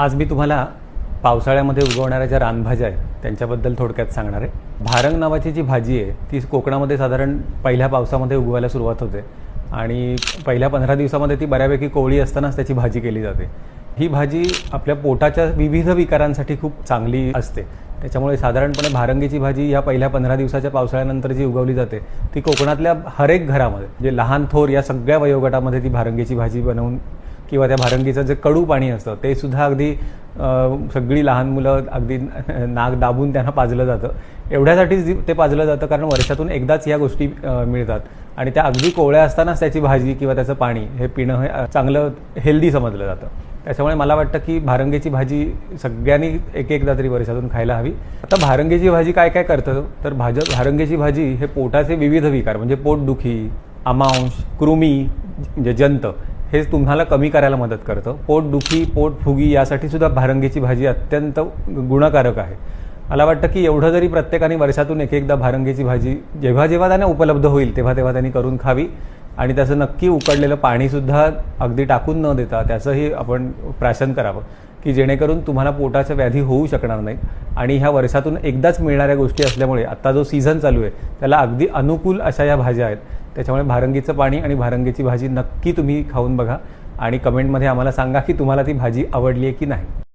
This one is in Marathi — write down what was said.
आज मी तुम्हाला पावसाळ्यामध्ये उगवणाऱ्या ज्या रानभाज्या आहेत त्यांच्याबद्दल थोडक्यात सांगणार आहे. भारंग नावाची जी भाजी आहे ती कोकणामध्ये साधारण पहिल्या पावसामध्ये उगवायला सुरुवात होते. आणि पहिल्या पंधरा दिवसामध्ये ती बऱ्यापैकी कोवळी असतानाच त्याची भाजी केली जाते. ही भाजी आपल्या पोटाच्या विविध विकारांसाठी खूप चांगली असते. त्याच्यामुळे साधारणपणे भारंगीची भाजी या पहिल्या पंधरा दिवसाच्या पावसाळ्यानंतर जी उगवली जाते ती कोकणातल्या हरेक घरामध्ये जे लहान थोर या सगळ्या वयोगटामध्ये ती भारंगीची भाजी बनवून किंवा त्या भारंगीचं जे कडू पाणी असतं ते सुद्धा अगदी सगळी लहान मुलं अगदी नाक दाबून त्यांना पाजलं जातं. एवढ्यासाठीच ते पाजलं जातं कारण वर्षातून एकदाच या गोष्टी मिळतात. आणि त्या अगदी कोवळ्या असतानाच त्याची भाजी किंवा त्याचं पाणी हे पिणं हे चांगलं हेल्दी समजलं जातं. त्याच्यामुळे मला वाटतं की भारंगीची भाजी सगळ्यांनी एक एकदा तरी वर्षातून खायला हवी. आता भारंगेची भाजी काय काय करतं? तर भाज भारंगीची भाजी हे पोटाचे विविध विकार म्हणजे पोटदुखी अमांश कृमी म्हणजे जंत हे तुम्हाला कमी करायला मदत करतं. पोटदुखी पोटफुगी यासाठी सुद्धा भारंगीची भाजी अत्यंत गुणकारक आहे. मला वाटतं की एवढं जरी प्रत्येकाने वर्षातून एक एकदा भारंगीची भाजी जेव्हा जेव्हा त्यांना उपलब्ध होईल तेव्हा तेव्हा त्यांनी करून खावी. आणि त्याचं नक्की उकडलेलं पाणीसुद्धा अगदी टाकून न देता त्याचंही आपण प्राशन करावं की जेणेकरून तुम्हाला पोटाच्या व्याधी होऊ शकणार नाहीत आणि ह्या वर्षातून एकदाच मिळणाऱ्या गोष्टी असल्यामुळे आत्ता जो सीझन चालू आहे त्याला अगदी अनुकूल अशा या भाज्या आहेत. त्याच्यामुळे भारंगीचं पाणी आणि भारंगीची भाजी नक्की तुम्ही खाऊन बघा आणि कमेंटमध्ये आम्हाला सांगा की तुम्हाला ती भाजी आवडली आहे की नाही.